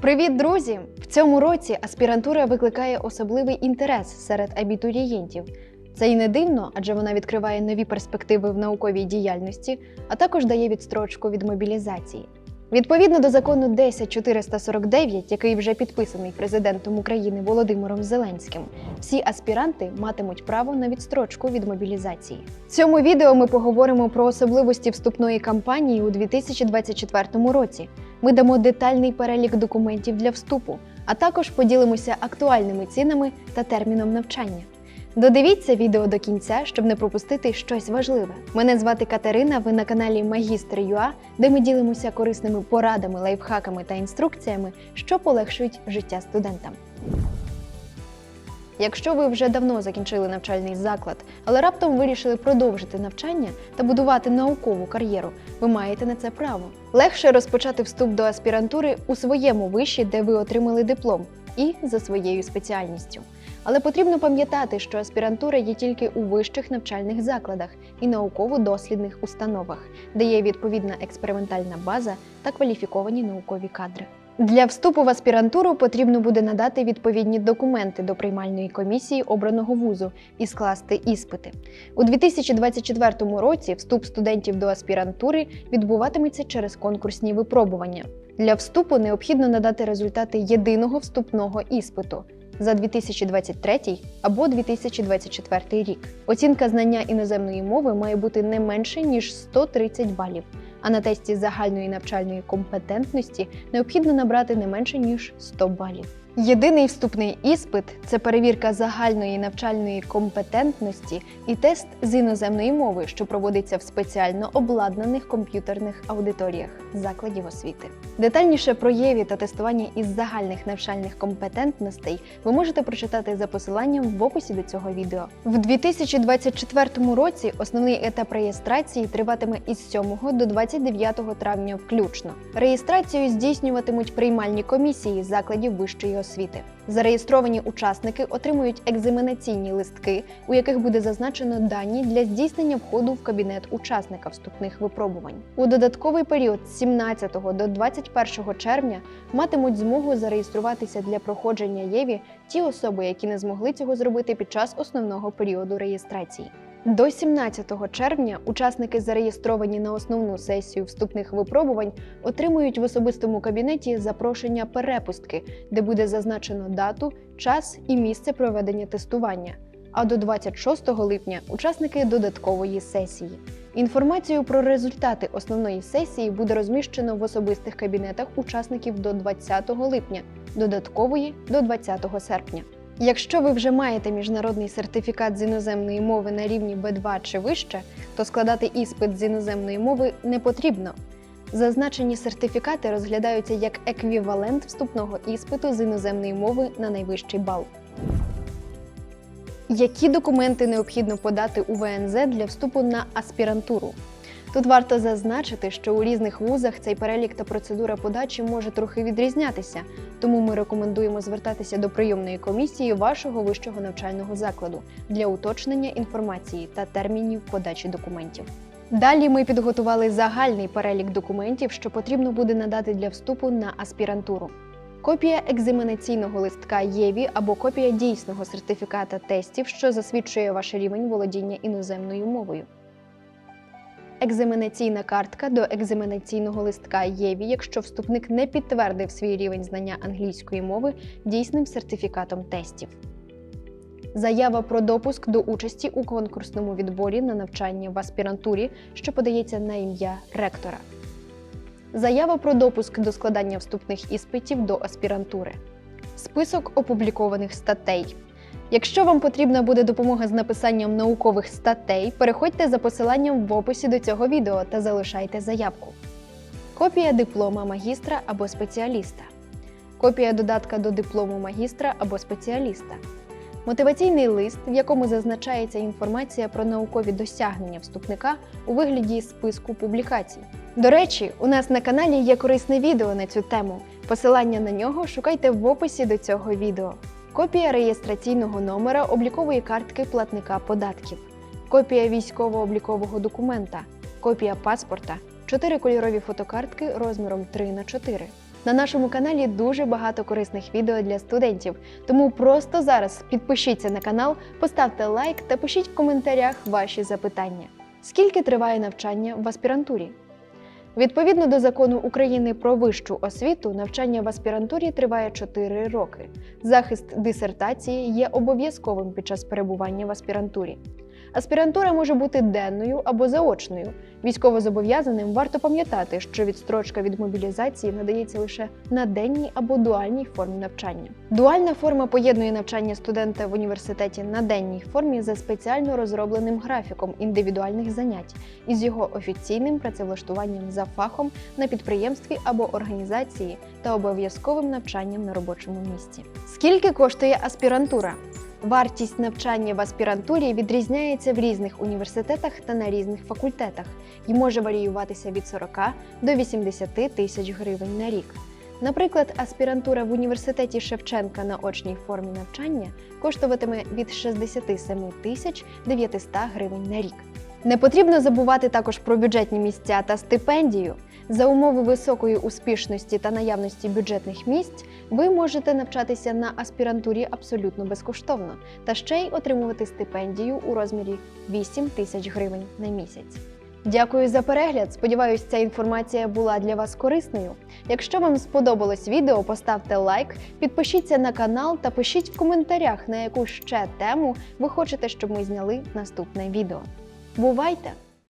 Привіт, друзі! В цьому році аспірантура викликає особливий інтерес серед абітурієнтів. Це і не дивно, адже вона відкриває нові перспективи в науковій діяльності, а також дає відстрочку від мобілізації. Відповідно до закону 10449, який вже підписаний президентом України Володимиром Зеленським, всі аспіранти матимуть право на відстрочку від мобілізації. В цьому відео ми поговоримо про особливості вступної кампанії у 2024 році. Ми дамо детальний перелік документів для вступу, а також поділимося актуальними цінами та терміном навчання. Додивіться відео до кінця, щоб не пропустити щось важливе. Мене звати Катерина. Ви на каналі Магістр ЮА, де ми ділимося корисними порадами, лайфхаками та інструкціями, що полегшують життя студентам. Якщо ви вже давно закінчили навчальний заклад, але раптом вирішили продовжити навчання та будувати наукову кар'єру, ви маєте на це право. Легше розпочати вступ до аспірантури у своєму виші, де ви отримали диплом, і за своєю спеціальністю. Але потрібно пам'ятати, що аспірантура є тільки у вищих навчальних закладах і науково-дослідних установах, де є відповідна експериментальна база та кваліфіковані наукові кадри. Для вступу в аспірантуру потрібно буде надати відповідні документи до приймальної комісії обраного вузу і скласти іспити. У 2024 році вступ студентів до аспірантури відбуватиметься через конкурсні випробування. Для вступу необхідно надати результати єдиного вступного іспиту за 2023 або 2024 рік. Оцінка знання іноземної мови має бути не менше ніж 130 балів. А на тесті загальної навчальної компетентності необхідно набрати не менше ніж 100 балів. Єдиний вступний іспит це перевірка загальної навчальної компетентності і тест з іноземної мови, що проводиться в спеціально обладнаних комп'ютерних аудиторіях закладів освіти. Детальніше про ЄВІ та тестування із загальних навчальних компетентностей ви можете прочитати за посиланням в описі до цього відео. В 2024 році основний етап реєстрації триватиме із 7 до 29 травня включно. Реєстрацію здійснюватимуть приймальні комісії закладів вищої освіти. Зареєстровані учасники отримують екзаменаційні листки, у яких буде зазначено дані для здійснення входу в кабінет учасника вступних випробувань. У додатковий період з 17 до 21 червня матимуть змогу зареєструватися для проходження ЄВІ ті особи, які не змогли цього зробити під час основного періоду реєстрації. До 17 червня учасники, зареєстровані на основну сесію вступних випробувань, отримують в особистому кабінеті запрошення перепустки, де буде зазначено дату, час і місце проведення тестування. А до 26 липня учасники додаткової сесії. Інформацію про результати основної сесії буде розміщено в особистих кабінетах учасників до 20 липня, додаткової до 20 серпня. Якщо ви вже маєте міжнародний сертифікат з іноземної мови на рівні B2 чи вище, то складати іспит з іноземної мови не потрібно. Зазначені сертифікати розглядаються як еквівалент вступного іспиту з іноземної мови на найвищий бал. Які документи необхідно подати у ВНЗ для вступу на аспірантуру? Тут варто зазначити, що у різних вузах цей перелік та процедура подачі може трохи відрізнятися, тому ми рекомендуємо звертатися до прийомної комісії вашого вищого навчального закладу для уточнення інформації та термінів подачі документів. Далі ми підготували загальний перелік документів, що потрібно буде надати для вступу на аспірантуру. Копія екзаменаційного листка ЄВІ або копія дійсного сертифіката тестів, що засвідчує ваш рівень володіння іноземною мовою. Екзаменаційна картка до екзаменаційного листка ЄВІ, якщо вступник не підтвердив свій рівень знання англійської мови дійсним сертифікатом тестів. Заява про допуск до участі у конкурсному відборі на навчання в аспірантурі, що подається на ім'я ректора. Заява про допуск до складання вступних іспитів до аспірантури. Список опублікованих статей. Якщо вам потрібна буде допомога з написанням наукових статей, переходьте за посиланням в описі до цього відео та залишайте заявку. Копія диплома магістра або спеціаліста. Копія додатка до диплому магістра або спеціаліста. Мотиваційний лист, в якому зазначається інформація про наукові досягнення вступника у вигляді списку публікацій. До речі, у нас на каналі є корисне відео на цю тему. Посилання на нього шукайте в описі до цього відео. Копія реєстраційного номера облікової картки платника податків, копія військово-облікового документа, копія паспорта, 4 кольорові фотокартки розміром 3 на 4 На нашому каналі дуже багато корисних відео для студентів, тому просто зараз підпишіться на канал, поставте лайк та пишіть в коментарях ваші запитання. Скільки триває навчання в аспірантурі? Відповідно до закону України про вищу освіту, навчання в аспірантурі триває 4 роки. Захист дисертації є обов'язковим під час перебування в аспірантурі. Аспірантура може бути денною або заочною. Військовозобов'язаним варто пам'ятати, що відстрочка від мобілізації надається лише на денній або дуальній формі навчання. Дуальна форма поєднує навчання студента в університеті на денній формі за спеціально розробленим графіком індивідуальних занять із його офіційним працевлаштуванням за фахом на підприємстві або організації та обов'язковим навчанням на робочому місці. Скільки коштує аспірантура? Вартість навчання в аспірантурі відрізняється в різних університетах та на різних факультетах і може варіюватися від 40 до 80 тисяч гривень на рік. Наприклад, аспірантура в університеті Шевченка на очній формі навчання коштуватиме від 67 тисяч 900 гривень на рік. Не потрібно забувати також про бюджетні місця та стипендію. За умови високої успішності та наявності бюджетних місць ви можете навчатися на аспірантурі абсолютно безкоштовно та ще й отримувати стипендію у розмірі 8 тисяч гривень на місяць. Дякую за перегляд. Сподіваюсь, ця інформація була для вас корисною. Якщо вам сподобалось відео, поставте лайк, підпишіться на канал та пишіть в коментарях, на яку ще тему ви хочете, щоб ми зняли наступне відео. Бувайте!